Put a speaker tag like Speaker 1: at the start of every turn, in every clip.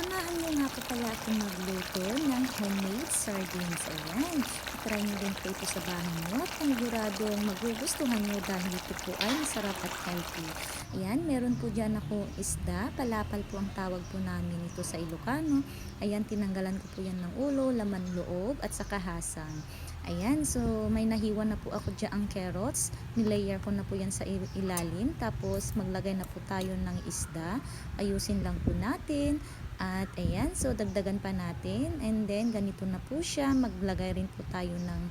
Speaker 1: Samahan niyo nga po pala akong magluto ng homemade sardines. Ayan, try niyo din po ito sa bahay niyo paniguradong magugustuhan niyo dahil ito po ay masarap at healthy. Ayan, meron po dyan ako isda, palapal po ang tawag po namin ito sa Ilocano. Ayan, tinanggalan ko po yan ng ulo, laman loob at saka hasang. Ayan, so may nahiwa na po ako dyan ang carrots. Nilayer ko na po yan sa il- ilalim. Tapos maglagay na po tayo ng isda. Ayusin lang po natin. At ayan, so dagdagan pa natin. And then ganito na po siya. Maglagay rin po tayo ng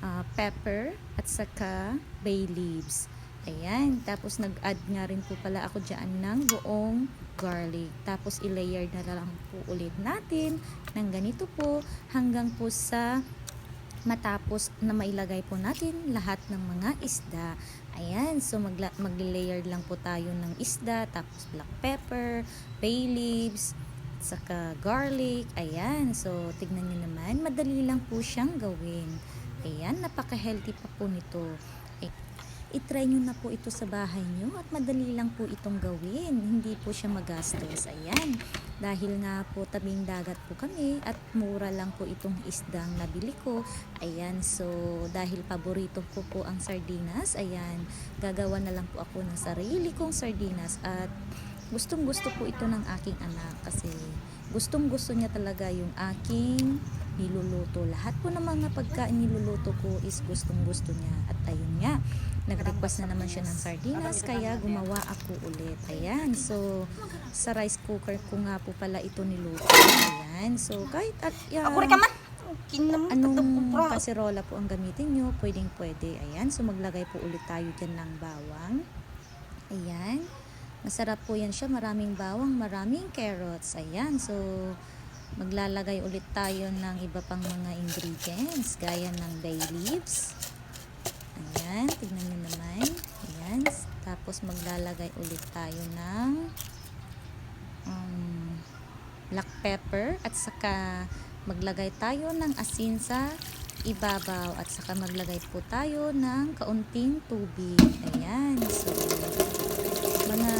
Speaker 1: ah, pepper at saka bay leaves. Ayan, tapos nag-add nga rin po pala ako dyan ng buong garlic. Tapos i-layer na lang po ulit natin ng ganito po hanggang po sa matapos na mailagay po natin lahat ng mga isda. Ayan, so magla- mag-layer lang po tayo ng isda, tapos black pepper, bay leaves, saka garlic. Ayan, so tignan nyo naman, madali lang po siyang gawin. Ayan, napaka-healthy pa po nito. Eh, itry nyo na po ito sa bahay nyo at madali lang po itong gawin. Hindi po siya magastos. Ayan. Dahil nga po tabing dagat po kami at mura lang po itong isdang nabili ko. Ayan. So, dahil paborito ko po ang sardinas, ayan. Gagawa na lang po ako ng sarili kong sardinas at gustong gusto po ito ng aking anak kasi gustong gusto niya talaga yung aking niluluto. Lahat po ng mga pagkain niluluto ko is gustong gusto niya. At ayun nga, nag-request na naman siya ng sardinas kaya gumawa ako ulit. Ayan, so sa rice cooker ko nga po pala ito niluto. Ayan, so kahit at uh,
Speaker 2: Ako rin ka man.
Speaker 1: Anong kaserola po ang gamitin nyo, pwedeng pwede. Ayan, so maglagay po ulit tayo dyan ng bawang. Masarap po yan siya. Maraming bawang, maraming carrots. Ayan, so maglalagay ulit tayo ng iba pang mga ingredients gaya ng bay leaves. Ayan, tignan nyo naman. Ayan, tapos maglalagay ulit tayo ng um, black pepper at saka maglagay tayo ng asin sa ibabaw at saka maglagay po tayo ng kaunting tubig. Ayan, so mga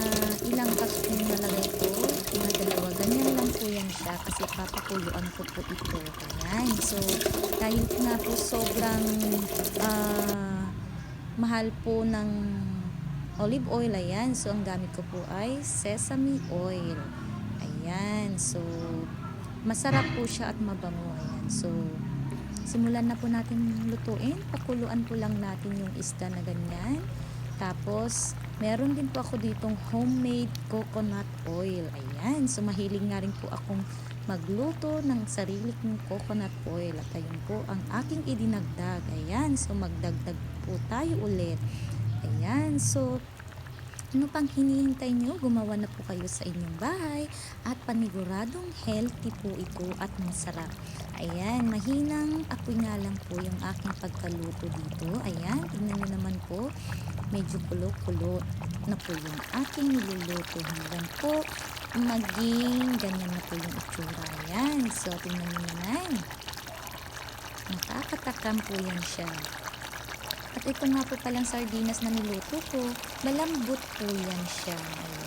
Speaker 1: ilang cups po nalagay ko, mga dalawa, ganyan lang po yan siya kasi papakuluan ko po ito. Ayan, so dahil nga po sobrang ah, mahal po ng olive oil, ayan, so ang gamit ko po ay sesame oil. Ayan, so masarap po siya at mabango. Ayan, so simulan na po natin lutuin. Pakuluan po lang natin yung isda na ganyan. Tapos, meron din po ako ditong homemade coconut oil. Ayan, so mahilig nga rin po akong magluto ng sarili kong coconut oil. At ayun po ang aking idinagdag. Ayan, so magdagdag po tayo ulit. Ayan, so ano pang hinihintay nyo? Gumawa na po kayo sa inyong bahay at paniguradong healthy po ito at masarap. Ayan, mahinang apoy nga lang po yung aking pagkaluto dito. Ayan, tingnan nyo naman po, medyo kulo-kulo na po yung aking niluluto hanggang po maging ganyan na po yung itsura. Ayan, so tingnan nyo naman. Nakakatakam po yan siya. At ito nga po palang sardinas na niluto ko, malambot po yan siya.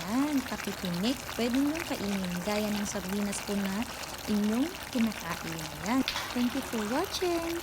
Speaker 1: Ayan, kapitinik. Pwede nyo kainin gaya ng sardinas po na inyong kinakain. Ayan. Thank you for watching.